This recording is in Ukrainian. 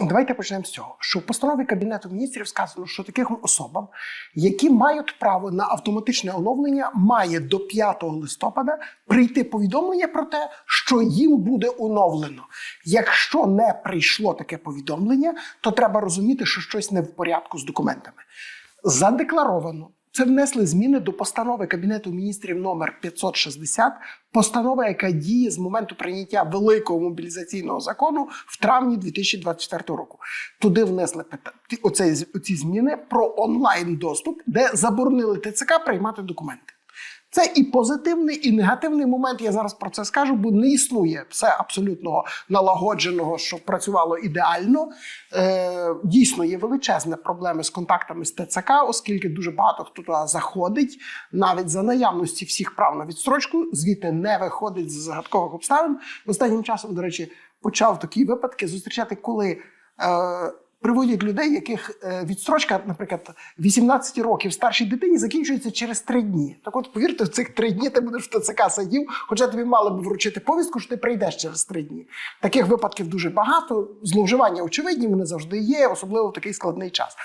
Давайте почнемо з цього. Що в постанові Кабінету міністрів сказано, що таким особам, які мають право на автоматичне оновлення, має до 5 листопада прийти повідомлення про те, що їм буде оновлено. Якщо не прийшло таке повідомлення, то треба розуміти, що щось не в порядку з документами. Задекларовано. Це внесли зміни до постанови Кабінету міністрів номер 560, постанова, яка діє з моменту прийняття великого мобілізаційного закону в травні 2024 року. Туди внесли оцей, оці зміни про онлайн доступ, де заборонили ТЦК приймати документи. Це і позитивний, і негативний момент. Я зараз про це скажу, бо не існує все абсолютно налагодженого, що працювало ідеально. Е, дійсно, є величезні проблеми з контактами з ТЦК, оскільки дуже багато хто туди заходить, навіть за наявності всіх прав на відстрочку, звідти не виходить з загадкових обставин. Останнім часом, до речі, почав такі випадки зустрічати, коли. Е, Приводять людей, яких е, відстрочка, наприклад, 18 років старшій дитині закінчується через 3 дні. Так от, повірте, в цих 3 дні ти будеш в ТЦК сидів, хоча тобі мали б вручити повістку, що ти прийдеш через 3 дні. Таких випадків дуже багато. Зловживання очевидні, вони завжди є, особливо в такий складний час.